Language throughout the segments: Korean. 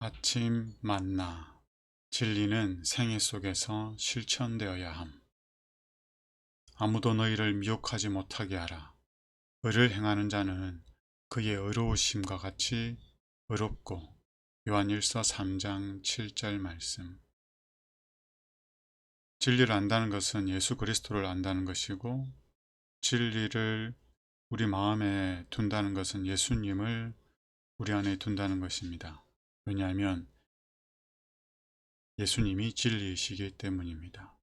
아침 만나 진리는 생애 속에서 실천되어야 함. 아무도 너희를 미혹하지 못하게 하라. 의를 행하는 자는 그의 의로우심과 같이 의롭고 요한일서 3장 7절 말씀 진리를 안다는 것은 예수 그리스도를 안다는 것이고 진리를 우리 마음에 둔다는 것은 예수님을 우리 안에 둔다는 것입니다. 왜냐하면 예수님이 진리이시기 때문입니다.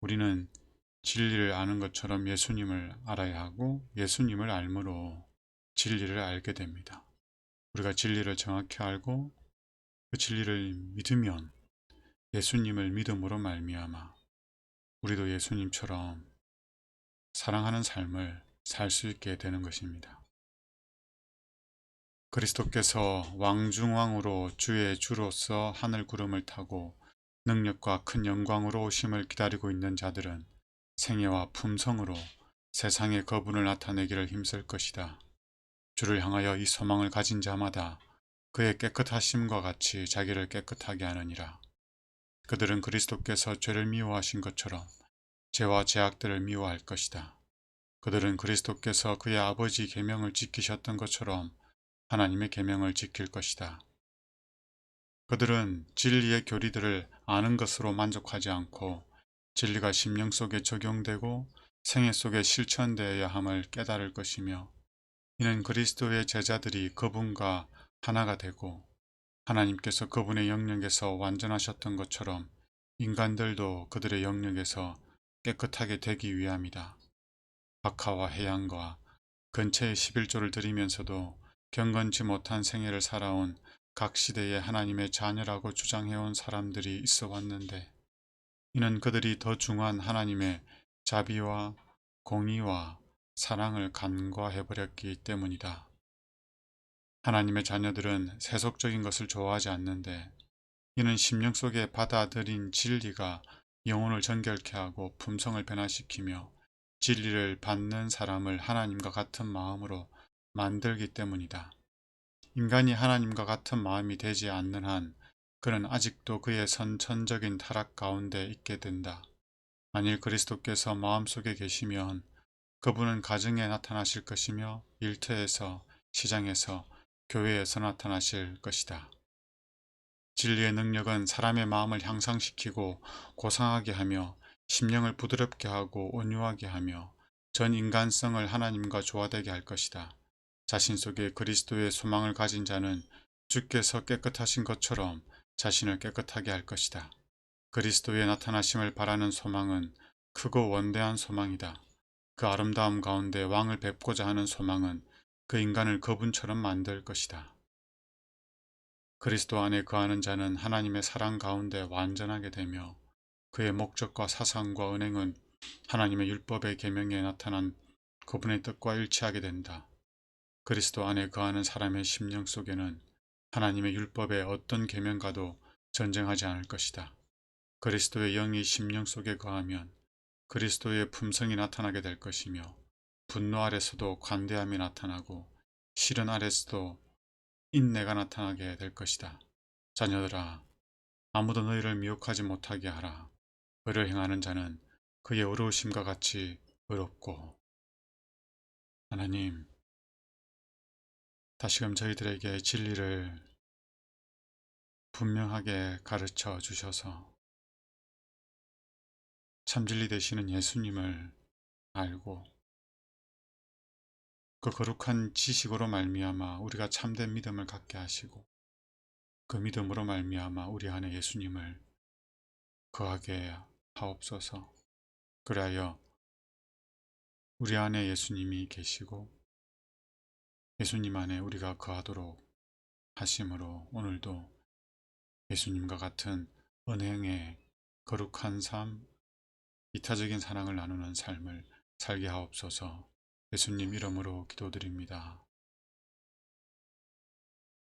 우리는 진리를 아는 것처럼 예수님을 알아야 하고 예수님을 알므로 진리를 알게 됩니다. 우리가 진리를 정확히 알고 그 진리를 믿으면 예수님을 믿음으로 말미암아 우리도 예수님처럼 사랑하는 삶을 살 수 있게 되는 것입니다. 그리스도께서 왕중왕으로 주의 주로서 하늘 구름을 타고 능력과 큰 영광으로 오심을 기다리고 있는 자들은 생애와 품성으로 세상의 거분을 나타내기를 힘쓸 것이다. 주를 향하여 이 소망을 가진 자마다 그의 깨끗하심과 같이 자기를 깨끗하게 하느니라. 그들은 그리스도께서 죄를 미워하신 것처럼 죄와 죄악들을 미워할 것이다. 그들은 그리스도께서 그의 아버지 계명을 지키셨던 것처럼 하나님의 계명을 지킬 것이다. 그들은 진리의 교리들을 아는 것으로 만족하지 않고 진리가 심령 속에 적용되고 생애 속에 실천되어야 함을 깨달을 것이며 이는 그리스도의 제자들이 그분과 하나가 되고 하나님께서 그분의 영역에서 완전하셨던 것처럼 인간들도 그들의 영역에서 깨끗하게 되기 위함이다. 박하와 해양과 근처의 11조를 드리면서도 경건치 못한 생애를 살아온 각 시대의 하나님의 자녀라고 주장해온 사람들이 있어 왔는데 이는 그들이 더 중한 하나님의 자비와 공의와 사랑을 간과해버렸기 때문이다. 하나님의 자녀들은 세속적인 것을 좋아하지 않는데 이는 심령 속에 받아들인 진리가 영혼을 정결케 하고 품성을 변화시키며 진리를 받는 사람을 하나님과 같은 마음으로 만들기 때문이다. 인간이 하나님과 같은 마음이 되지 않는 한 그는 아직도 그의 선천적인 타락 가운데 있게 된다. 만일 그리스도께서 마음속에 계시면 그분은 가정에 나타나실 것이며 일터에서 시장에서 교회에서 나타나실 것이다. 진리의 능력은 사람의 마음을 향상시키고 고상하게 하며 심령을 부드럽게 하고 온유하게 하며 전 인간성을 하나님과 조화되게 할 것이다. 자신 속에 그리스도의 소망을 가진 자는 주께서 깨끗하신 것처럼 자신을 깨끗하게 할 것이다. 그리스도의 나타나심을 바라는 소망은 크고 원대한 소망이다. 그 아름다움 가운데 왕을 뵙고자 하는 소망은 그 인간을 그분처럼 만들 것이다. 그리스도 안에 거하는 자는 하나님의 사랑 가운데 완전하게 되며 그의 목적과 사상과 은행은 하나님의 율법의 계명에 나타난 그분의 뜻과 일치하게 된다. 그리스도 안에 거하는 사람의 심령 속에는 하나님의 율법의 어떤 계명과도 전쟁하지 않을 것이다. 그리스도의 영이 심령 속에 거하면 그리스도의 품성이 나타나게 될 것이며 분노 아래서도 관대함이 나타나고 시련 아래서도 인내가 나타나게 될 것이다. 자녀들아, 아무도 너희를 미혹하지 못하게 하라. 의를 행하는 자는 그의 의로우심과 같이 의롭고 하나님, 다시금 저희들에게 진리를 분명하게 가르쳐 주셔서 참진리 되시는 예수님을 알고 그 거룩한 지식으로 말미암아 우리가 참된 믿음을 갖게 하시고 그 믿음으로 말미암아 우리 안에 예수님을 거하게 하옵소서. 그리하여 우리 안에 예수님이 계시고 예수님 안에 우리가 거하도록 하심으로 오늘도 예수님과 같은 은행의 거룩한 삶, 이타적인 사랑을 나누는 삶을 살게 하옵소서 예수님 이름으로 기도드립니다.